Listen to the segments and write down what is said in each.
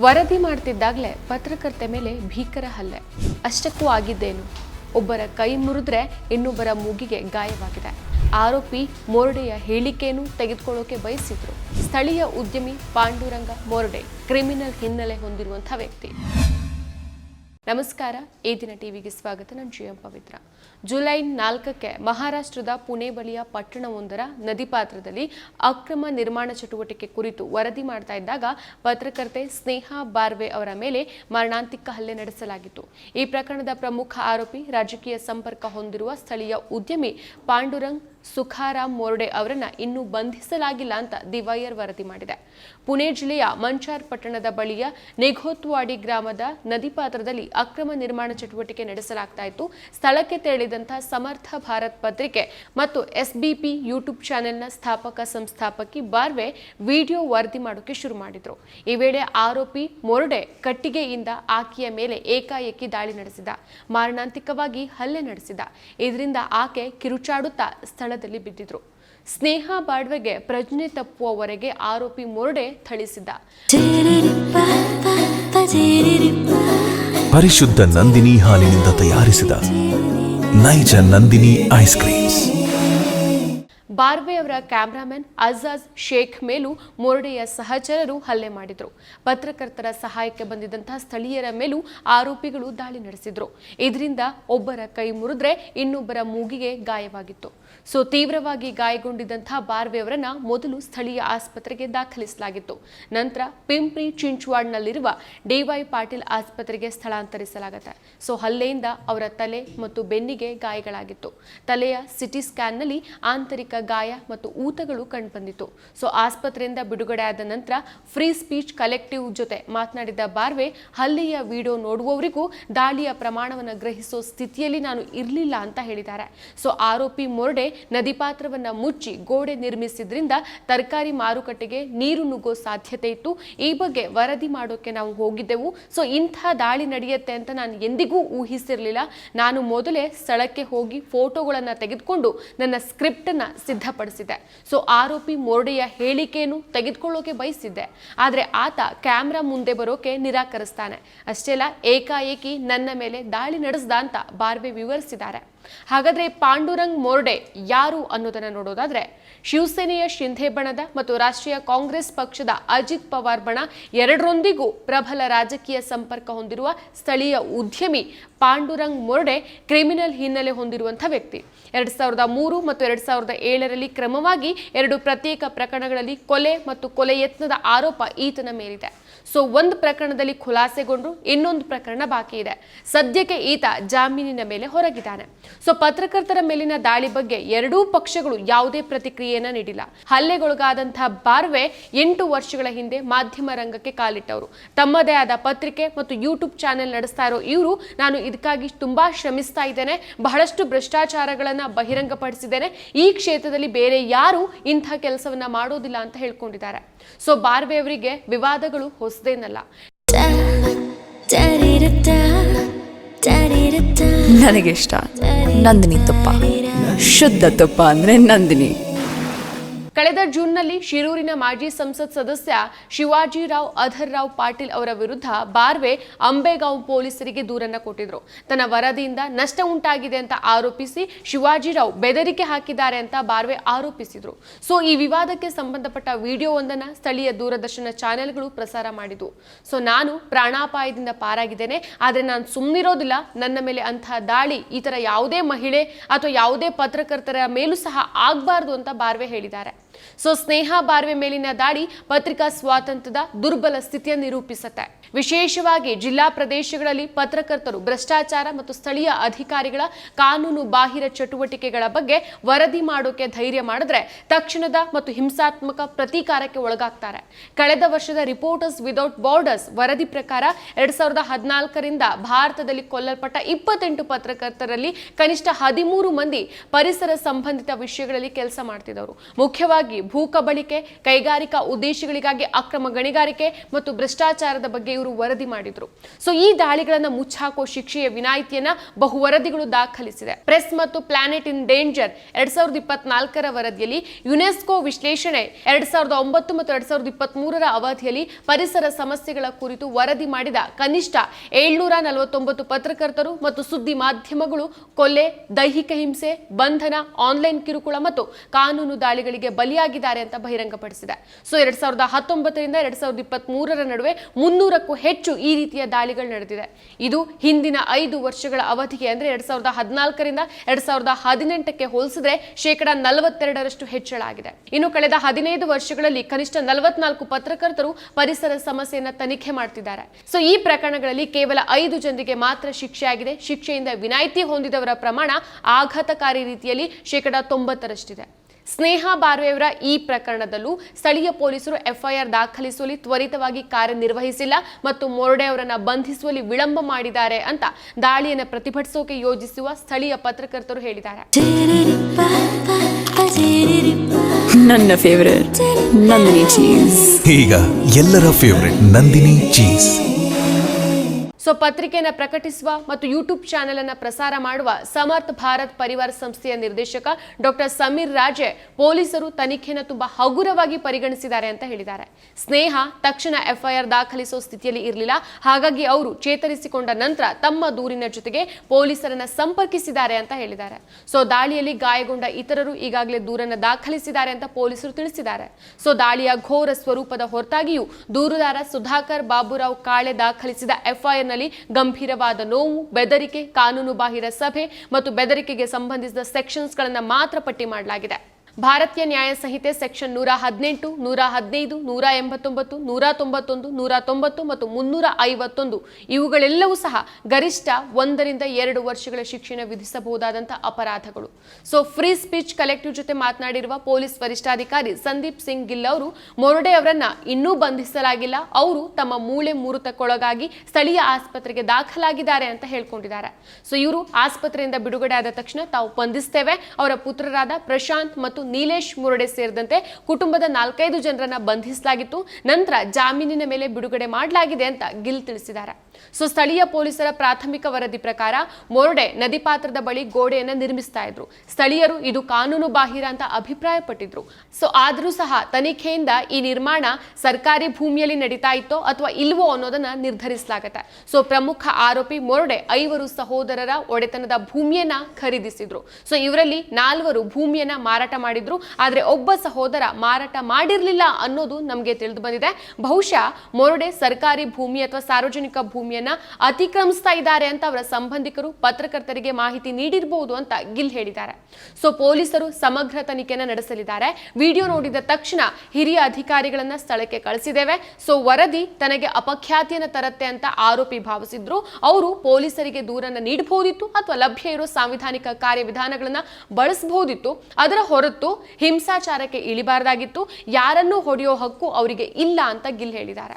ವರದಿ ಮಾಡ್ತಿದ್ದಾಗಲೇ ಪತ್ರಕರ್ತೆ ಮೇಲೆ ಭೀಕರ ಹಲ್ಲೆ. ಅಷ್ಟಕ್ಕೂ ಆಗಿದ್ದೇನು? ಒಬ್ಬರ ಕೈ ಮುರಿದ್ರೆ ಇನ್ನೊಬ್ಬರ ಮೂಗಿಗೆ ಗಾಯವಾಗಿದೆ. ಆರೋಪಿ ಮೋರ್ಡೆಯ ಹೇಳಿಕೆಯನ್ನು ತೆಗೆದುಕೊಳ್ಳೋಕೆ ಬಯಸಿದ್ರು. ಸ್ಥಳೀಯ ಉದ್ಯಮಿ ಪಾಂಡುರಂಗ ಮೋರ್ಡೆ, ಕ್ರಿಮಿನಲ್ ಹಿನ್ನೆಲೆ ಹೊಂದಿರುವಂಥ ವ್ಯಕ್ತಿ. ನಮಸ್ಕಾರ, ಈ ದಿನ ಟಿವಿಗೆ ಸ್ವಾಗತ. ನಾನು ಜಿ ಎಂ ಪವಿತ್ರ. ಜುಲೈ ನಾಲ್ಕಕ್ಕೆ ಮಹಾರಾಷ್ಟ್ರದ ಪುಣೆ ಬಳಿಯ ಪಟ್ಟಣವೊಂದರ ನದಿ ಪಾತ್ರದಲ್ಲಿ ಅಕ್ರಮ ನಿರ್ಮಾಣ ಚಟುವಟಿಕೆ ಕುರಿತು ವರದಿ ಮಾಡ್ತಾ ಇದ್ದಾಗ ಪತ್ರಕರ್ತೆ ಸ್ನೇಹಾ ಬಾರ್ವೆ ಅವರ ಮೇಲೆ ಮರಣಾಂತಿಕ ಹಲ್ಲೆ ನಡೆಸಲಾಗಿತ್ತು. ಈ ಪ್ರಕರಣದ ಪ್ರಮುಖ ಆರೋಪಿ ರಾಜಕೀಯ ಸಂಪರ್ಕ ಹೊಂದಿರುವ ಸ್ಥಳೀಯ ಉದ್ಯಮಿ ಪಾಂಡುರಂಗ್ ಸುಖಾರಾಮ್ ಮೋರ್ಡೆ ಅವರನ್ನ ಇನ್ನೂ ಬಂಧಿಸಲಾಗಿಲ್ಲ ಅಂತ ದಿವಾಯರ್ ವರದಿ ಮಾಡಿದೆ. ಪುಣೆ ಜಿಲ್ಲೆಯ ಮಂಚಾರ್ ಪಟ್ಟಣದ ಬಳಿಯ ನೆಘೋತ್ವಾಡಿ ಗ್ರಾಮದ ನದಿ ಪಾತ್ರದಲ್ಲಿ ಅಕ್ರಮ ನಿರ್ಮಾಣ ಚಟುವಟಿಕೆ ನಡೆಸಲಾಗ್ತಾ ಇತ್ತು. ಸ್ಥಳಕ್ಕೆ ತೆರಳಿದಂತಹ ಸಮರ್ಥ ಭಾರತ್ ಪತ್ರಿಕೆ ಮತ್ತು ಎಸ್ಬಿಪಿ ಯೂಟ್ಯೂಬ್ ಚಾನೆಲ್ನ ಸ್ಥಾಪಕ ಸಂಸ್ಥಾಪಕಿ ಬಾರ್ವೆ ವಿಡಿಯೋ ವರದಿ ಮಾಡೋಕೆ ಶುರು ಮಾಡಿದ್ರು. ಈ ವೇಳೆ ಆರೋಪಿ ಮೊರ್ಡೆ ಕಟ್ಟಿಗೆಯಿಂದ ಆಕೆಯ ಮೇಲೆ ಏಕಾಏಕಿ ದಾಳಿ ನಡೆಸಿದ. ಮಾರಣಾಂತಿಕವಾಗಿ ಹಲ್ಲೆ ನಡೆಸಿದ. ಇದರಿಂದ ಆಕೆ ಕಿರುಚಾಡುತ್ತಾ ಸ್ಥಳದಲ್ಲಿ ಬಿದ್ದಿದ್ರು. ಸ್ನೇಹ ಬಾಡ್ವೆಗೆ ಪ್ರಜ್ಞೆ ತಪ್ಪುವವರೆಗೆ ಆರೋಪಿ ಮೊರಡೆ ಥಳಿಸಿದ್ದ. ಪರಿಶುದ್ಧ ನಂದಿನಿ ಹಾಲಿನಿಂದ ತಯಾರಿಸಿದ ನೈಜ ನಂದಿನಿ ಐಸ್ ಕ್ರೀಮ್ಸ್. ಬಾರ್ವೆ ಅವರ ಕ್ಯಾಮ್ರಾಮನ್ ಅಜಾಜ್ ಶೇಖ್ ಮೇಲೂ ಮೊರಡೆಯ ಸಹಚರರು ಹಲ್ಲೆ ಮಾಡಿದ್ರು. ಪತ್ರಕರ್ತರ ಸಹಾಯಕ್ಕೆ ಬಂದಿದ್ದಂತಹ ಸ್ಥಳೀಯರ ಮೇಲೂ ಆರೋಪಿಗಳು ದಾಳಿ ನಡೆಸಿದ್ರು. ಇದರಿಂದ ಒಬ್ಬರ ಕೈ ಮುರಿದ್ರೆ ಇನ್ನೊಬ್ಬರ ಮೂಗಿಗೆ ಗಾಯವಾಗಿತ್ತು. ಸೊ, ತೀವ್ರವಾಗಿ ಗಾಯಗೊಂಡಿದ್ದಂತಹ ಬಾರ್ವೆ ಅವರನ್ನ ಮೊದಲು ಸ್ಥಳೀಯ ಆಸ್ಪತ್ರೆಗೆ ದಾಖಲಿಸಲಾಗಿತ್ತು. ನಂತರ ಪಿಂಪ್ರಿ ಚಿಂಚ್ವಾಡ್ನಲ್ಲಿರುವ ಡಿವೈ ಪಾಟೀಲ್ ಆಸ್ಪತ್ರೆಗೆ ಸ್ಥಳಾಂತರಿಸಲಾಗುತ್ತೆ. ಸೊ, ಹಲ್ಲೆಯಿಂದ ಅವರ ತಲೆ ಮತ್ತು ಬೆನ್ನಿಗೆ ಗಾಯಗಳಾಗಿತ್ತು. ತಲೆಯ ಸಿಟಿ ಸ್ಕ್ಯಾನ್ನಲ್ಲಿ ಆಂತರಿಕ ಗಾಯ ಮತ್ತು ಊತಗಳು ಕಂಡುಬಂದಿತು. ಸೊ, ಆಸ್ಪತ್ರೆಯಿಂದ ಬಿಡುಗಡೆ ಆದ ನಂತರ ಫ್ರೀ ಸ್ಪೀಚ್ ಕಲೆಕ್ಟಿವ್ ಜೊತೆ ಮಾತನಾಡಿದ ಬಾರ್ವೆ ಹಲ್ಲಿಯ ವಿಡಿಯೋ ನೋಡುವವರಿಗೂ ದಾಳಿಯ ಪ್ರಮಾಣವನ್ನು ಗ್ರಹಿಸೋ ಸ್ಥಿತಿಯಲ್ಲಿ ನಾನು ಇರಲಿಲ್ಲ ಅಂತ ಹೇಳಿದ್ದಾರೆ. ಸೊ, ಆರೋಪಿ ಮೊರ್ಡೆ ನದಿ ಪಾತ್ರವನ್ನ ಮುಚ್ಚಿ ಗೋಡೆ ನಿರ್ಮಿಸಿದ್ರಿಂದ ತರಕಾರಿ ಮಾರುಕಟ್ಟೆಗೆ ನೀರು ನುಗ್ಗೋ ಸಾಧ್ಯತೆ ಇತ್ತು. ಈ ಬಗ್ಗೆ ವರದಿ ಮಾಡೋಕೆ ನಾವು ಹೋಗಿದ್ದೆವು. ಸೊ, ಇಂಥ ದಾಳಿ ನಡೆಯುತ್ತೆ ಅಂತ ನಾನು ಎಂದಿಗೂ ಊಹಿಸಿರಲಿಲ್ಲ. ನಾನು ಮೊದಲೇ ಸ್ಥಳಕ್ಕೆ ಹೋಗಿ ಫೋಟೋಗಳನ್ನು ತೆಗೆದುಕೊಂಡು ನನ್ನ ಸ್ಕ್ರಿಪ್ಟನ್ನು ಸಿದ್ಧಪಡಿಸಿದೆ. ಸೊ ಆರೋಪಿ ಮೋರ್ಡೆಯ ಹೇಳಿಕೆಯನ್ನು ತೆಗೆದುಕೊಳ್ಳೋಕೆ ಬಯಸಿದ್ದೆ. ಆದರೆ ಆತ ಕ್ಯಾಮ್ರಾ ಮುಂದೆ ಬರೋಕೆ ನಿರಾಕರಿಸ್ತಾನೆ. ಅಷ್ಟೇ ಅಲ್ಲ ಏಕಾಏಕಿ ನನ್ನ ಮೇಲೆ ದಾಳಿ ನಡೆಸ್ದ ಅಂತ ಬಾರ್ವೆ ವಿವರಿಸಿದ್ದಾರೆ. ಹಾಗಾದ್ರೆ ಪಾಂಡುರಂಗ್ ಮೋರ್ಡೆ ಯಾರು ಅನ್ನೋದನ್ನ ನೋಡೋದಾದ್ರೆ ಶಿವಸೇನೆಯ ಶಿಂಧೆ ಬಣದ ಮತ್ತು ರಾಷ್ಟ್ರೀಯ ಕಾಂಗ್ರೆಸ್ ಪಕ್ಷದ ಅಜಿತ್ ಪವಾರ್ ಬಣ ಎರಡರೊಂದಿಗೂ ಪ್ರಬಲ ರಾಜಕೀಯ ಸಂಪರ್ಕ ಹೊಂದಿರುವ ಸ್ಥಳೀಯ ಉದ್ಯಮಿ ಪಾಂಡುರಂಗ್ ಮೊರ್ಡೆ ಕ್ರಿಮಿನಲ್ ಹಿನ್ನೆಲೆ ಹೊಂದಿರುವಂಥ ವ್ಯಕ್ತಿ. ಎರಡ್ ಸಾವಿರದ ಮೂರು ಮತ್ತು ಎರಡು ಸಾವಿರದ ಏಳರಲ್ಲಿ ಕ್ರಮವಾಗಿ ಎರಡು ಪ್ರತ್ಯೇಕ ಪ್ರಕರಣಗಳಲ್ಲಿ ಕೊಲೆ ಮತ್ತು ಕೊಲೆ ಯತ್ನದ ಆರೋಪ ಈತನ ಮೇಲಿದೆ. ಸೊ, ಒಂದು ಪ್ರಕರಣದಲ್ಲಿ ಖುಲಾಸೆಗೊಂಡು ಇನ್ನೊಂದು ಪ್ರಕರಣ ಬಾಕಿ ಇದೆ. ಸದ್ಯಕ್ಕೆ ಈತ ಜಾಮೀನಿನ ಮೇಲೆ ಹೊರಗಿದ್ದಾನೆ. ಸೊ, ಪತ್ರಕರ್ತರ ಮೇಲಿನ ದಾಳಿ ಬಗ್ಗೆ ಎರಡೂ ಪಕ್ಷಗಳು ಯಾವುದೇ ಪ್ರತಿಕ್ರಿಯೆಯನ್ನ ನೀಡಿಲ್ಲ. ಹಲ್ಲೆಗೊಳಗಾದಂತಹ ಬಾರ್ವೆ ಎಂಟು ವರ್ಷಗಳ ಹಿಂದೆ ಮಾಧ್ಯಮ ರಂಗಕ್ಕೆ ಕಾಲಿಟ್ಟವರು. ತಮ್ಮದೇ ಆದ ಪತ್ರಿಕೆ ಮತ್ತು ಯೂಟ್ಯೂಬ್ ಚಾನೆಲ್ ನಡೆಸ್ತಾ ಇರೋ ಇವರು ನಾನು ಇದಕ್ಕಾಗಿ ತುಂಬಾ ಶ್ರಮಿಸ್ತಾ ಇದ್ದೇನೆ. ಬಹಳಷ್ಟು ಭ್ರಷ್ಟಾಚಾರಗಳನ್ನ ಬಹಿರಂಗಪಡಿಸಿದ್ದೇನೆ. ಈ ಕ್ಷೇತ್ರದಲ್ಲಿ ಬೇರೆ ಯಾರು ಇಂಥ ಕೆಲಸವನ್ನ ಮಾಡೋದಿಲ್ಲ ಅಂತ ಹೇಳ್ಕೊಂಡಿದ್ದಾರೆ. ಸೊ ಬಾರ್ವೆ ಅವರಿಗೆ ವಿವಾದಗಳು ಹೊಸದೇನಲ್ಲ. ನನಗಿಷ್ಟ ನಂದಿನಿ ತುಪ್ಪ. ಶುದ್ಧ ತುಪ್ಪ ಅಂದ್ರೆ ನಂದಿನಿ. ಕಳೆದ ಜೂನ್ನಲ್ಲಿ ಶಿರೂರಿನ ಮಾಜಿ ಸಂಸತ್ ಸದಸ್ಯ ಶಿವಾಜಿರಾವ್ ಅಧರ್ರಾವ್ ಪಾಟೀಲ್ ಅವರ ವಿರುದ್ಧ ಬಾರ್ವೆ ಅಂಬೇಗಾಂವ್ ಪೊಲೀಸರಿಗೆ ದೂರನ್ನ ಕೊಟ್ಟಿದ್ರು. ತನ್ನ ವರದಿಯಿಂದ ನಷ್ಟ ಉಂಟಾಗಿದೆ ಅಂತ ಆರೋಪಿಸಿ ಶಿವಾಜಿರಾವ್ ಬೆದರಿಕೆ ಹಾಕಿದ್ದಾರೆ ಅಂತ ಬಾರ್ವೆ ಆರೋಪಿಸಿದ್ರು. ಸೊ, ಈ ವಿವಾದಕ್ಕೆ ಸಂಬಂಧಪಟ್ಟ ವಿಡಿಯೋವೊಂದನ್ನು ಸ್ಥಳೀಯ ದೂರದರ್ಶನ ಚಾನೆಲ್ಗಳು ಪ್ರಸಾರ ಮಾಡಿದ್ವು ಸೊ, ನಾನು ಪ್ರಾಣಾಪಾಯದಿಂದ ಪಾರಾಗಿದ್ದೇನೆ, ಆದರೆ ನಾನು ಸುಮ್ಮನಿರೋದಿಲ್ಲ ನನ್ನ ಮೇಲೆ ಅಂತಹ ದಾಳಿ ಈ ಥರ ಯಾವುದೇ ಮಹಿಳೆ ಅಥವಾ ಯಾವುದೇ ಪತ್ರಕರ್ತರ ಮೇಲೂ ಸಹ ಆಗಬಾರ್ದು ಅಂತ ಬಾರ್ವೆ ಹೇಳಿದ್ದಾರೆ. ಸೊ ಸ್ನೇಹ ಬಾರ್ವೆ ಮೇಲಿನ ದಾಳಿ ಪತ್ರಿಕಾ ಸ್ವಾತಂತ್ರ್ಯದ ದುರ್ಬಲ ಸ್ಥಿತಿಯನ್ನು ನಿರೂಪಿಸುತ್ತೆ. ವಿಶೇಷವಾಗಿ ಜಿಲ್ಲಾ ಪ್ರದೇಶಗಳಲ್ಲಿ ಪತ್ರಕರ್ತರು, ಭ್ರಷ್ಟಾಚಾರ ಮತ್ತು ಸ್ಥಳೀಯ ಅಧಿಕಾರಿಗಳ ಕಾನೂನು ಬಾಹಿರ ಚಟುವಟಿಕೆಗಳ ಬಗ್ಗೆ ವರದಿ ಮಾಡೋಕೆ ಧೈರ್ಯ ಮಾಡಿದ್ರೆ ತಕ್ಷಣದ ಮತ್ತು ಹಿಂಸಾತ್ಮಕ ಪ್ರತೀಕಾರಕ್ಕೆ ಒಳಗಾಗ್ತಾರೆ. ಕಳೆದ ವರ್ಷದ ರಿಪೋರ್ಟರ್ಸ್ ವಿದೌಟ್ ಬಾರ್ಡರ್ಸ್ ವರದಿ ಪ್ರಕಾರ ಎರಡ್ ಸಾವಿರದ ಹದಿನಾಲ್ಕರಿಂದ ಭಾರತದಲ್ಲಿ ಕೊಲ್ಲಲ್ಪಟ್ಟ ಇಪ್ಪತ್ತೆಂಟು ಪತ್ರಕರ್ತರಲ್ಲಿ ಕನಿಷ್ಠ ಹದಿಮೂರು ಮಂದಿ ಪರಿಸರ ಸಂಬಂಧಿತ ವಿಷಯಗಳಲ್ಲಿ ಕೆಲಸ ಮಾಡ್ತಿದ್ದವರು. ಮುಖ್ಯವಾಗಿ ಪ್ರಮುಖವಾಗಿ ಭೂ ಕೈಗಾರಿಕಾ ಉದ್ದೇಶಗಳಿಗಾಗಿ ಅಕ್ರಮ ಗಣಿಗಾರಿಕೆ ಮತ್ತು ಭ್ರಷ್ಟಾಚಾರದ ಬಗ್ಗೆ ಇವರು ವರದಿ ಮಾಡಿದ್ರು. ಸೊ ಈ ದಾಳಿಗಳನ್ನು ಮುಚ್ಚಾಕೋ ಶಿಕ್ಷೆಯ ವಿನಾಯಿತಿಯನ್ನ ಬಹು ವರದಿಗಳು ದಾಖಲಿಸಿದೆ. ಪ್ರೆಸ್ ಮತ್ತು ಪ್ಲಾನೆಟ್ ಇನ್ ಡೇಂಜರ್ ಎರಡ್ ಸಾವಿರದ ವರದಿಯಲ್ಲಿ, ಯುನೆಸ್ಕೋ ವಿಶ್ಲೇಷಣೆ ಎರಡ್ ಸಾವಿರದ ಒಂಬತ್ತು ಮತ್ತು ಎರಡ್ ಸಾವಿರದ ಇಪ್ಪತ್ತ್ ಅವಧಿಯಲ್ಲಿ ಪರಿಸರ ಸಮಸ್ಯೆಗಳ ಕುರಿತು ವರದಿ ಮಾಡಿದ ಕನಿಷ್ಠ ಏಳ್ನೂರ ನಲವತ್ತೊಂಬತ್ತು ಪತ್ರಕರ್ತರು ಮತ್ತು ಸುದ್ದಿ ಮಾಧ್ಯಮಗಳು, ಕೊಲೆ, ದೈಹಿಕ ಹಿಂಸೆ, ಬಂಧನ, ಆನ್ಲೈನ್ ಕಿರುಕುಳ ಮತ್ತು ಕಾನೂನು ದಾಳಿಗಳಿಗೆ ಬಲಿಯಾಗಿದ್ದಾರೆ ಅಂತ ಬಹಿರಂಗಪಡಿಸಿದೆ. ಸೊ ಎರಡ್ ಸಾವಿರದ ಹತ್ತೊಂಬತ್ತರಿಂದ ಎರಡ್ ಸಾವಿರದ ಇಪ್ಪತ್ತ್ ಮೂರರ ನಡುವೆ ಮುನ್ನೂರಕ್ಕೂ ಹೆಚ್ಚು ಈ ರೀತಿಯ ದಾಳಿಗಳು ನಡೆದಿದೆ. ಇದು ಹಿಂದಿನ ಐದು ವರ್ಷಗಳ ಅವಧಿಗೆ ಅಂದ್ರೆ ಎರಡ್ ಸಾವಿರದ ಹದಿನಾಲ್ಕರಿಂದ ಎರಡ್ ಸಾವಿರದ ಹದಿನೆಂಟಕ್ಕೆ ಹೋಲಿಸಿದ್ರೆ ಶೇಕಡ ನಲವತ್ತೆರಡರಷ್ಟು ಹೆಚ್ಚಳ ಆಗಿದೆ. ಇನ್ನು ಕಳೆದ ಹದಿನೈದು ವರ್ಷಗಳಲ್ಲಿ ಕನಿಷ್ಠ ನಲವತ್ನಾಲ್ಕು ಪತ್ರಕರ್ತರು ಪರಿಸರ ಸಮಸ್ಯೆಯನ್ನ ತನಿಖೆ ಮಾಡ್ತಿದ್ದಾರೆ. ಸೊ ಈ ಪ್ರಕರಣಗಳಲ್ಲಿ ಕೇವಲ ಐದು ಜನರಿಗೆ ಮಾತ್ರ ಶಿಕ್ಷೆಯಾಗಿದೆ. ಶಿಕ್ಷೆಯಿಂದ ವಿನಾಯಿತಿ ಹೊಂದಿದವರ ಪ್ರಮಾಣ ಆಘಾತಕಾರಿ ರೀತಿಯಲ್ಲಿ ಶೇಕಡ ತೊಂಬತ್ತರಷ್ಟಿದೆ. ಸ್ನೇಹ ಬಾರ್ವೆಯವರ ಈ ಪ್ರಕರಣದಲ್ಲೂ ಸ್ಥಳೀಯ ಪೊಲೀಸರು ಎಫ್ಐಆರ್ ದಾಖಲಿಸುವಲ್ಲಿ ತ್ವರಿತವಾಗಿ ಕಾರ್ಯನಿರ್ವಹಿಸಿಲ್ಲ ಮತ್ತು ಮೊರಡೆ ಅವರನ್ನ ಬಂಧಿಸುವಲ್ಲಿ ವಿಳಂಬ ಮಾಡಿದ್ದಾರೆ ಅಂತ ದಾಳಿಯನ್ನು ಪ್ರತಿಭಟಿಸೋಕೆ ಯೋಜಿಸುವ ಸ್ಥಳೀಯ ಪತ್ರಕರ್ತರು ಹೇಳಿದ್ದಾರೆ. ನನ್ನ ಫೇವರೇಟ್ ನಂದಿನಿ ಚೀಸ್ ಈಗ ಎಲ್ಲರ ಫೇವರೆಟ್ ನಂದಿನಿ ಚೀಸ್ ಸೊ ಪತ್ರಿಕೆಯನ್ನು ಪ್ರಕಟಿಸುವ ಮತ್ತು ಯೂಟ್ಯೂಬ್ ಚಾನೆಲ್ ಅನ್ನು ಪ್ರಸಾರ ಮಾಡುವ ಸಮರ್ಥ ಭಾರತ್ ಪರಿವಾರ ಸಂಸ್ಥೆಯ ನಿರ್ದೇಶಕ ಡಾಕ್ಟರ್ ಸಮೀರ್ ರಾಜೆ ಪೊಲೀಸರು ತನಿಖೆಯನ್ನು ತುಂಬಾ ಹಗುರವಾಗಿ ಪರಿಗಣಿಸಿದ್ದಾರೆ ಅಂತ ಹೇಳಿದ್ದಾರೆ. ಸ್ನೇಹ, ತಕ್ಷಣ ಎಫ್ಐಆರ್ ದಾಖಲಿಸುವ ಸ್ಥಿತಿಯಲ್ಲಿ ಇರಲಿಲ್ಲ. ಹಾಗಾಗಿ ಅವರು ಚೇತರಿಸಿಕೊಂಡ ನಂತರ ತಮ್ಮ ದೂರಿನ ಜೊತೆಗೆ ಪೊಲೀಸರನ್ನ ಸಂಪರ್ಕಿಸಿದ್ದಾರೆ ಅಂತ ಹೇಳಿದ್ದಾರೆ. ಸೊ ದಾಳಿಯಲ್ಲಿ ಗಾಯಗೊಂಡ ಇತರರು ಈಗಾಗಲೇ ದೂರನ್ನು ದಾಖಲಿಸಿದ್ದಾರೆ ಅಂತ ಪೊಲೀಸರು ತಿಳಿಸಿದ್ದಾರೆ. ಸೊ ದಾಳಿಯ ಘೋರ ಸ್ವರೂಪದ ಹೊರತಾಗಿಯೂ ದೂರುದಾರ ಸುಧಾಕರ್ ಬಾಬುರಾವ್ ಕಾಳೆ ದಾಖಲಿಸಿದ ಎಫ್ಐಆರ್ ನಲ್ಲಿ ಗಂಭೀರವಾದ ನೋವು ಬೆದರಿಕೆ ಕಾನೂನು ಬಾಹಿರ ಸಭೆ ಮತ್ತು ಬೆದರಿಕೆಗೆ ಸಂಬಂಧಿಸಿದ ಸೆಕ್ಷನ್ಸ್ಗಳನ್ನು ಮಾತ್ರ ಪಟ್ಟಿ ಮಾಡಲಾಗಿದೆ. ಭಾರತೀಯ ನ್ಯಾಯ ಸಂಹಿತೆ ಸೆಕ್ಷನ್ ನೂರ ಹದಿನೆಂಟು, ನೂರ ಹದಿನೈದು, ನೂರ ಎಂಬತ್ತೊಂಬತ್ತು, ನೂರ ತೊಂಬತ್ತೊಂದು, ನೂರ ತೊಂಬತ್ತು ಮತ್ತು ಮುನ್ನೂರ ಐವತ್ತೊಂದು ಇವುಗಳೆಲ್ಲವೂ ಸಹ ಗರಿಷ್ಠ ಒಂದರಿಂದ ಎರಡು ವರ್ಷಗಳ ಶಿಕ್ಷಣ ವಿಧಿಸಬಹುದಾದಂಥ ಅಪರಾಧಗಳು. ಸೊ ಫ್ರೀ ಸ್ಪೀಚ್ ಕಲೆಕ್ಟಿವ್ ಜೊತೆ ಮಾತನಾಡಿರುವ ಪೊಲೀಸ್ ವರಿಷ್ಠಾಧಿಕಾರಿ ಸಂದೀಪ್ ಸಿಂಗ್ ಗಿಲ್ ಅವರು, ಮೊರಡೆ ಅವರನ್ನ ಇನ್ನೂ ಬಂಧಿಸಲಾಗಿಲ್ಲ, ಅವರು ತಮ್ಮ ಮೂಳೆ ಮೂರುತಕ್ಕೊಳಗಾಗಿ ಸ್ಥಳೀಯ ಆಸ್ಪತ್ರೆಗೆ ದಾಖಲಾಗಿದ್ದಾರೆ ಅಂತ ಹೇಳ್ಕೊಂಡಿದ್ದಾರೆ. ಸೊ ಇವರು ಆಸ್ಪತ್ರೆಯಿಂದ ಬಿಡುಗಡೆ ಆದ ತಕ್ಷಣ ತಾವು ಬಂಧಿಸ್ತೇವೆ, ಅವರ ಪುತ್ರರಾದ ಪ್ರಶಾಂತ್ ಮತ್ತು ನೀಲೇಶ್ ಮುರಡೆ ಸೇರಿದಂತೆ ಕುಟುಂಬದ ನಾಲ್ಕೈದು ಜನರನ್ನ ಬಂಧಿಸಲಾಗಿತ್ತು. ನಂತರ ಜಾಮೀನಿನ ಮೇಲೆ ಬಿಡುಗಡೆ ಮಾಡಲಾಗಿದೆ ಅಂತ ಗಿಲ್ ತಿಳಿಸಿದ್ದಾರೆ. ಸೊ ಸ್ಥಳೀಯ ಪೊಲೀಸರ ಪ್ರಾಥಮಿಕ ವರದಿ ಪ್ರಕಾರ ಮೊರಡೆ ನದಿ ಪಾತ್ರದ ಬಳಿ ಗೋಡೆಯನ್ನು ನಿರ್ಮಿಸ್ತಾ ಇದ್ರು. ಸ್ಥಳೀಯರು ಇದು ಕಾನೂನು ಬಾಹಿರ ಅಂತ ಅಭಿಪ್ರಾಯಪಟ್ಟಿದ್ರು. ಸೊ ಆದರೂ ಸಹ ತನಿಖೆಯಿಂದ ಈ ನಿರ್ಮಾಣ ಸರ್ಕಾರಿ ಭೂಮಿಯಲ್ಲಿ ನಡೀತಾ ಇತ್ತೋ ಅಥವಾ ಇಲ್ವೋ ಅನ್ನೋದನ್ನ ನಿರ್ಧರಿಸಲಾಗತ್ತೆ. ಸೊ ಪ್ರಮುಖ ಆರೋಪಿ ಮೊರಡೆ ಐವರು ಸಹೋದರರ ಒಡೆತನದ ಭೂಮಿಯನ್ನ ಖರೀದಿಸಿದ್ರು. ಸೊ ಇವರಲ್ಲಿ ನಾಲ್ವರು ಭೂಮಿಯನ್ನ ಮಾರಾಟ ಮಾಡಿದ್ರು. ಆದ್ರೆ ಒಬ್ಬ ಸಹೋದರ ಮಾರಾಟ ಮಾಡಿರ್ಲಿಲ್ಲ ಅನ್ನೋದು ನಮಗೆ ತಿಳಿದು ಬಂದಿದೆ. ಬಹುಶಃ ಮೊರಡೆ ಸರ್ಕಾರಿ ಭೂಮಿ ಅಥವಾ ಸಾರ್ವಜನಿಕ ಭೂಮಿಯನ್ನ ಅತಿಕ್ರಮಿಸ್ತಾ ಇದ್ದಾರೆ ಅಂತ ಅವರ ಸಂಬಂಧಿಕರು ಪತ್ರಕರ್ತರಿಗೆ ಮಾಹಿತಿ ನೀಡಿರಬಹುದು ಅಂತ ಗಿಲ್ ಹೇಳಿದ್ದಾರೆ. ಸೊ ಪೊಲೀಸರು ಸಮಗ್ರ ತನಿಖೆಯನ್ನ ನಡೆಸಲಿದ್ದಾರೆ. ವಿಡಿಯೋ ನೋಡಿದ ತಕ್ಷಣ ಹಿರಿಯ ಅಧಿಕಾರಿಗಳನ್ನ ಸ್ಥಳಕ್ಕೆ ಕಳಿಸಿದ್ದೇವೆ. ಸೊ ವರದಿ ತನಗೆ ಅಪಖ್ಯಾತಿಯನ್ನು ತರತ್ತೆ ಅಂತ ಆರೋಪಿ ಭಾವಿಸಿದ್ರು. ಅವರು ಪೊಲೀಸರಿಗೆ ದೂರನ್ನ ನೀಡಬಹುದಿತ್ತು ಅಥವಾ ಲಭ್ಯ ಇರೋ ಸಾಂವಿಧಾನಿಕ ಕಾರ್ಯವಿಧಾನಗಳನ್ನ ಬಳಸಬಹುದಿತ್ತು ಅದರ ಹೊರತು ಹಿಂಸಾಚಾರಕ್ಕೆ ಇಳಿಬಾರದಾಗಿತ್ತು. ಯಾರನ್ನೂ ಹೊಡೆಯೋ ಹಕ್ಕು ಅವರಿಗೆ ಇಲ್ಲ ಅಂತ ಗಿಲ್ ಹೇಳಿದ್ದಾರೆ.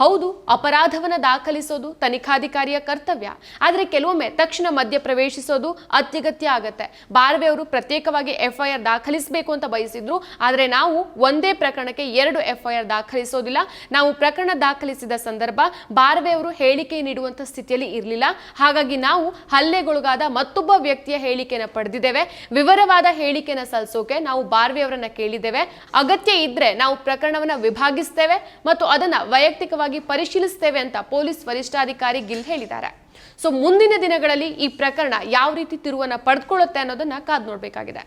ಹೌದು, ಅಪರಾಧವನ್ನು ದಾಖಲಿಸೋದು ತನಿಖಾಧಿಕಾರಿಯ ಕರ್ತವ್ಯ. ಆದರೆ ಕೆಲವೊಮ್ಮೆ ತಕ್ಷಣ ಮಧ್ಯ ಪ್ರವೇಶಿಸೋದು ಅತ್ಯಗತ್ಯ ಆಗತ್ತೆ. ಬಾರ್ವೆ ಅವರು ಪ್ರತ್ಯೇಕವಾಗಿ ಎಫ್ಐಆರ್ ದಾಖಲಿಸಬೇಕು ಅಂತ ಬಯಸಿದ್ರು. ಆದರೆ ನಾವು ಒಂದೇ ಪ್ರಕರಣಕ್ಕೆ ಎರಡು ಎಫ್ಐಆರ್ ದಾಖಲಿಸೋದಿಲ್ಲ. ನಾವು ಪ್ರಕರಣ ದಾಖಲಿಸಿದ ಸಂದರ್ಭ ಬಾರ್ವೆ ಅವರು ಹೇಳಿಕೆ ನೀಡುವಂಥ ಸ್ಥಿತಿಯಲ್ಲಿ ಇರಲಿಲ್ಲ. ಹಾಗಾಗಿ ನಾವು ಹಲ್ಲೆಗೊಳಗಾದ ಮತ್ತೊಬ್ಬ ವ್ಯಕ್ತಿಯ ಹೇಳಿಕೆಯನ್ನು ಪಡೆದಿದ್ದೇವೆ. ವಿವರವಾದ ಹೇಳಿಕೆಯನ್ನು ಸಲ್ಲಿಸೋಕೆ ನಾವು ಬಾರ್ವೆ ಅವರನ್ನ ಕೇಳಿದ್ದೇವೆ. ಅಗತ್ಯ ಇದ್ರೆ ನಾವು ಪ್ರಕರಣವನ್ನ ವಿಭಾಗಿಸ್ತೇವೆ ಮತ್ತು ಅದನ್ನ ವೈಯಕ್ತಿಕವಾಗಿ ಪರಿಶೀಲಿಸ್ತೇವೆ ಅಂತ ಪೊಲೀಸ್ ವರಿಷ್ಠಾಧಿಕಾರಿ ಗಿಲ್ ಹೇಳಿದ್ದಾರೆ. ಸೊ ಮುಂದಿನ ದಿನಗಳಲ್ಲಿ ಈ ಪ್ರಕರಣ ಯಾವ ರೀತಿ ತಿರುವನ್ನ ಪಡೆದುಕೊಳ್ಳುತ್ತೆ ಅನ್ನೋದನ್ನ ಕಾದ್ ನೋಡ್ಬೇಕಾಗಿದೆ.